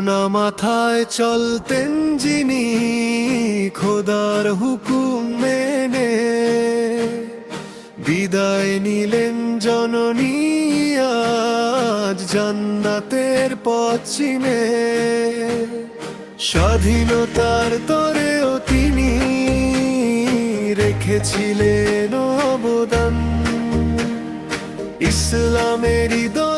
ওড়না মাথায় চলতেন যিনি খোদার হুকুম মেনে। বিদায় নিলেন জননী, আজ জান্নাতের পথ চিনে। স্বাধীনতার তরেও তিনি রেখেছিলেন অবদান। ইসলামেরই দরদ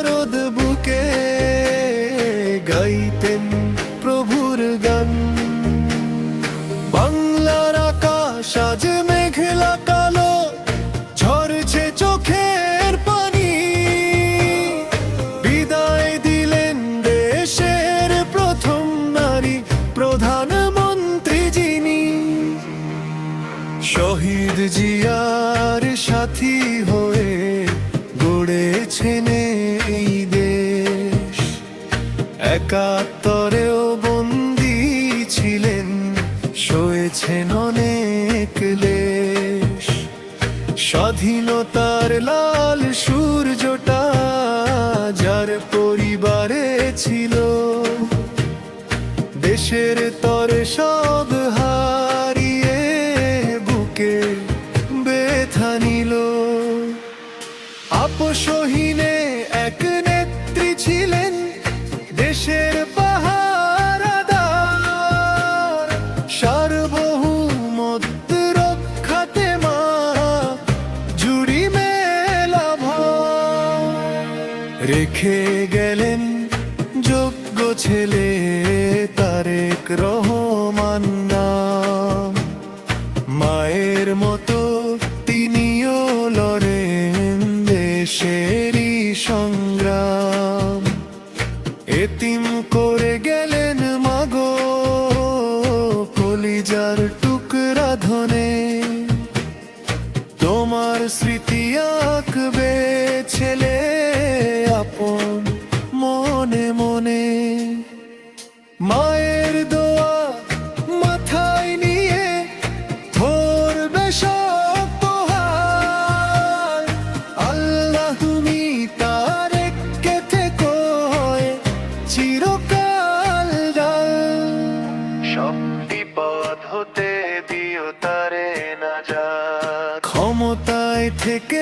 হয়ে গড়েছেন এই দেশ। একাত্তরেও বন্দি ছিলেন, সয়েছেন অনেক লেশ স্বাধীনতার লাল সূর্যটা যার পরিবারে ছিল, দেশের তরে সব রেখে গেলেন যোগ্য ছেলে তারেক রহমান নাম। মায়ের মতো তিনিও লড়েন দেশেরই সংগ্রাম। এতিম করে গেলেন মাগো কলিজার টুকরা ধনে। তোমার স্মৃতি আঁকবে ছেলে মায়ের দোয়া মাথায় নিয়ে ধরবে শক্ত আল্লাহ তুমি তার কে থেকো হয়ে চিরকাল সব বিপদ হতে দিও তারে না যা ক্ষমতায় থেকেও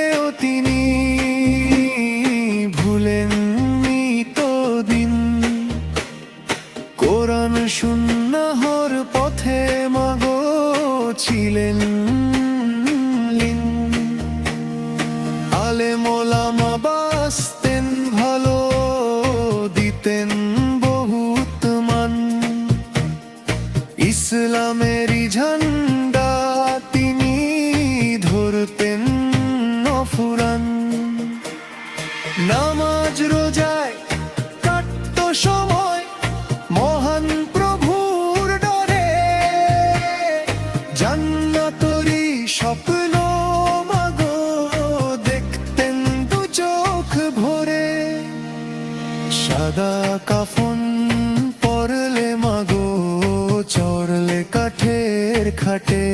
ইসলামেরই ঝান্ডা তিনি ধরতেন নফুরান। নামাজ রোজায় কাটত সময় মহান প্রভুর ডরে। জান্নাতরি স্বপ্ন মাগো দেখতেন দু চোখ ভরে। সাদা কাফন পরলে কাঠের খাটে।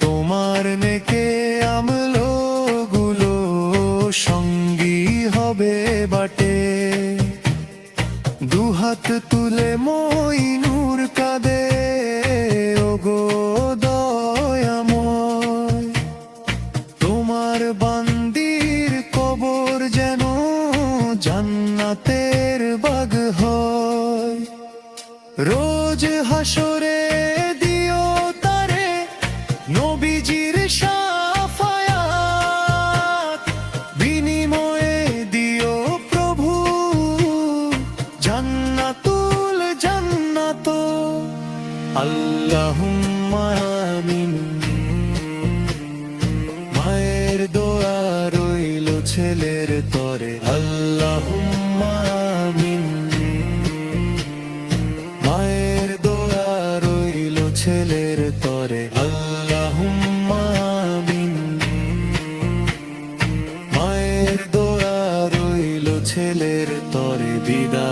তোমার নেকে আমলো গুলো সঙ্গী হবে বাটে। দুহাত তুলে মইনুর কাঁদে ওগো। اللهم آمين মায়ের দোয়া রইল ছেলের তরে। আল্লাহুম্মা আমিন। মায়ের দোয়া রইল ছেলের তরে। আল্লাহুম্মা আমিন। মায়ের দোয়া রইল ছেলের তরে। বিদায়।